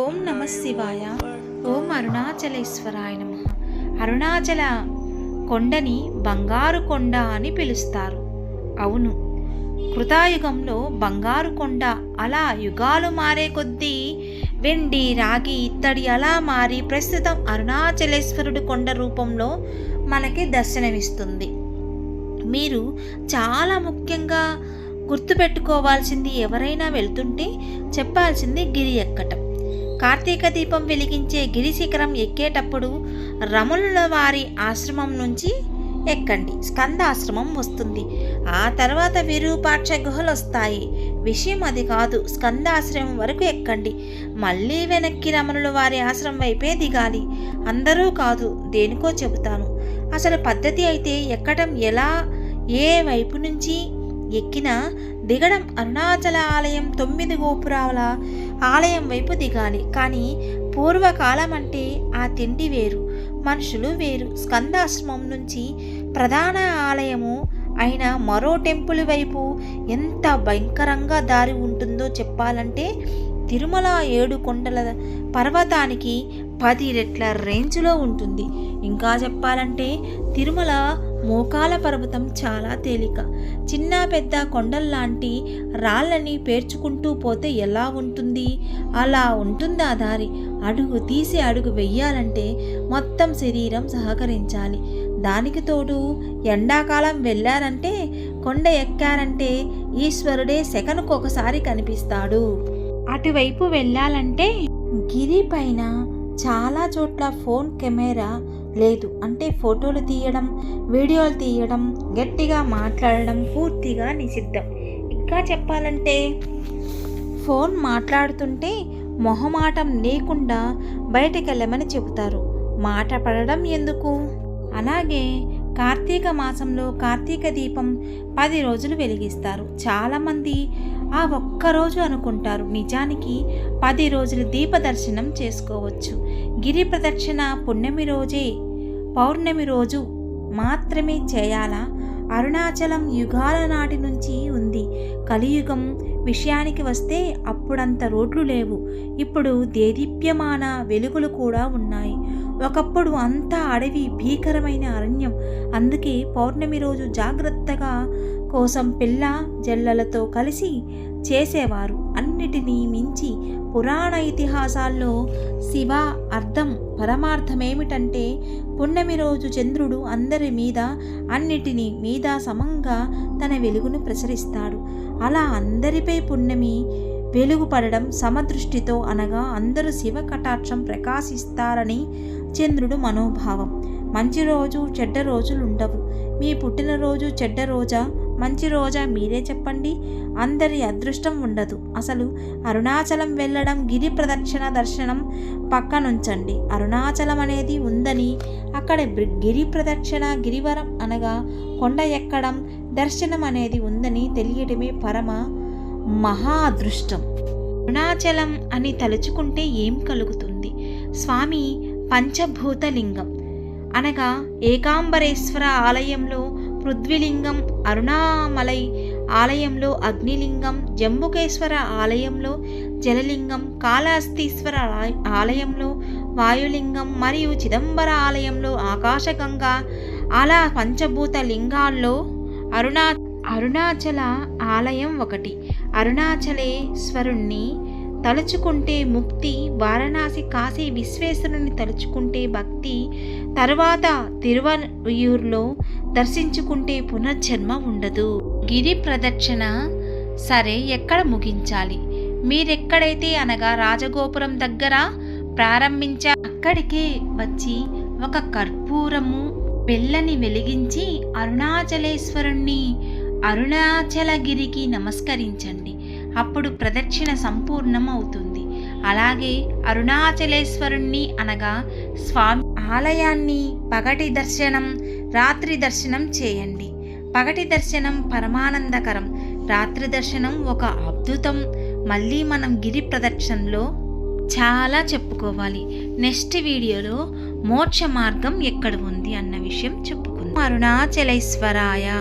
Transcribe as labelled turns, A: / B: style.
A: ఓం నమ శివాయ. ఓం అరుణాచలేశ్వరాయ నమ. అరుణాచల కొండని బంగారు కొండ అని పిలుస్తారు. అవును. కృతాయుగంలో బంగారు కొండ అలా యుగాలు మారే కొద్దీ వెండి రాగి ఇత్తడి అలా మారి ప్రస్తుతం అరుణాచలేశ్వరుడు కొండ రూపంలో మనకి దర్శనమిస్తుంది. మీరు చాలా ముఖ్యంగా గుర్తుపెట్టుకోవాల్సింది ఎవరైనా వెళ్తుంటే చెప్పాల్సింది గిరి ఎక్కటం. కార్తీక దీపం వెలిగించే గిరి శిఖరం ఎక్కేటప్పుడు రమణుల వారి ఆశ్రమం నుంచి ఎక్కండి. స్కందాశ్రమం వస్తుంది. ఆ తర్వాత విరూపాక్ష గుహలు వస్తాయి. విషయం అది కాదు. స్కందాశ్రమం వరకు ఎక్కండి. మళ్ళీ వెనక్కి రమణుల వారి ఆశ్రమం వైపే దిగాలి. అందరూ కాదు. దేనికో చెబుతాను. అసలు పద్ధతి అయితే ఎక్కడం ఎలా? ఏ వైపు నుంచి? ఎక్కిన దిగడం అరుణాచల ఆలయం తొమ్మిది గోపురాల ఆలయం వైపు దిగాలి. కానీ పూర్వకాలం అంటే ఆ తిండి వేరు మనుషులు వేరు. స్కందాశ్రమం నుంచి ప్రధాన ఆలయము అయిన మరో టెంపుల్ వైపు ఎంత భయంకరంగా దారి ఉంటుందో చెప్పాలంటే తిరుమల ఏడు కొండల పర్వతానికి పది రెట్ల రేంజ్లో ఉంటుంది. ఇంకా చెప్పాలంటే తిరుమల మోకాల పర్వతం చాలా తేలిక. చిన్న పెద్ద కొండల్లాంటి రాళ్ళని పేర్చుకుంటూ పోతే ఎలా ఉంటుంది? అలా ఉంటుందా దారి? అడుగు తీసి అడుగు వెయ్యాలంటే మొత్తం శరీరం సహకరించాలి. దానికి తోడు ఎండాకాలం వెళ్ళారంటే కొండ ఎక్కారంటే ఈశ్వరుడే సెకనుకు ఒకసారి కనిపిస్తాడు. అటువైపు వెళ్ళాలంటే గిరి పైన చాలా చోట్ల ఫోన్ కెమెరా లేదు. అంటే ఫోటోలు తీయడం వీడియోలు తీయడం గట్టిగా మాట్లాడడం పూర్తిగా నిషిద్ధం. ఇంకా చెప్పాలంటే ఫోన్ మాట్లాడుతుంటే మొహమాటం లేకుండా బయటికి వెళ్ళమని చెబుతారు. మాట పడడం ఎందుకు? అలాగే కార్తీక మాసంలో కార్తీక దీపం పది రోజులు వెలిగిస్తారు. చాలామంది ఆ ఒక్కరోజు అనుకుంటారు. నిజానికి పది రోజులు దీప దర్శనం చేసుకోవచ్చు. గిరి ప్రదక్షిణ పుణ్యమి రోజే పౌర్ణమి రోజు మాత్రమే చేయాలా? అరుణాచలం యుగాల నాటి నుంచి ఉంది. కలియుగం విషయానికి వస్తే అప్పుడంత రోడ్లు లేవు. ఇప్పుడు దేదీప్యమాన వెలుగులు కూడా ఉన్నాయి. ఒకప్పుడు అంతా అడవి భీకరమైన అరణ్యం. అందుకే పౌర్ణమి రోజు జాగ్రత్తగా కోసం పిల్ల జల్లలతో కలిసి చేసేవారు. అన్నిటినీ మించి పురాణ ఇతిహాసాల్లో శివ అర్థం పరమార్థమేమిటంటే పున్నమి రోజు చంద్రుడు అందరి మీద అన్నిటినీ మీద సమంగా తన వెలుగును ప్రసరిస్తాడు. అలా అందరిపై పున్నమి వెలుగు పడడం సమదృష్టితో అనగా అందరూ శివ కటాక్షం ప్రకాశిస్తారని చంద్రుడు మనోభావం. మంచి రోజు చెడ్డ రోజులు ఉండవు మీ పుట్టినరోజు చెడ్డ రోజా? మంచి రోజా మీరే చెప్పండి. అందరి అదృష్టం ఉండదు. అసలు అరుణాచలం వెళ్ళడం గిరి ప్రదక్షిణ దర్శనం పక్కనుంచండి. అరుణాచలం అనేది ఉందని అక్కడ గిరి ప్రదక్షిణ గిరివరం అనగా కొండ ఎక్కడం దర్శనం అనేది ఉందని తెలియడమే పరమ మహా అదృష్టం. అరుణాచలం అని తలుచుకుంటే ఏం కలుగుతుంది? స్వామి పంచభూతలింగం అనగా ఏకాంబరేశ్వర ఆలయంలో పృథ్వీలింగం అరుణామలై ఆలయంలో అగ్నిలింగం జంబుకేశ్వర ఆలయంలో జలలింగం కాళహస్తీశ్వర ఆలయంలో వాయులింగం మరియు చిదంబర ఆలయంలో ఆకాశగంగా అలా పంచభూత లింగాల్లో అరుణా అరుణాచల ఆలయం ఒకటి. అరుణాచలేశ్వరుణ్ణి తలుచుకుంటే ముక్తి వారణాసి కాశీ విశ్వేశ్వరుని తలుచుకుంటే భక్తి తరువాత తిరువయూర్లో దర్శించుకుంటే పునర్జన్మ ఉండదు. గిరి ప్రదక్షిణ. సరే ఎక్కడ ముగించాలి? మీరెక్కడైతే అనగా రాజగోపురం దగ్గర ప్రారంభించా అక్కడికే వచ్చి ఒక కర్పూరము బెల్లని వెలిగించి అరుణాచలేశ్వరుణ్ణి అరుణాచలగిరికి నమస్కరించండి. అప్పుడు ప్రదక్షిణ సంపూర్ణం అవుతుంది అలాగే అరుణాచలేశ్వరుణ్ణి అనగా స్వామి ఆలయాన్ని పగటి దర్శనం రాత్రి దర్శనం చేయండి. పగటి దర్శనం పరమానందకరం. రాత్రి దర్శనం ఒక అద్భుతం. మళ్ళీ మనం గిరి ప్రదక్షిణలో చాలా చెప్పుకోవాలి. నెక్స్ట్ వీడియోలో మోక్ష మార్గం ఎక్కడ ఉంది అన్న విషయం చెప్పుకుందాం. అరుణాచలేశ్వరాయ.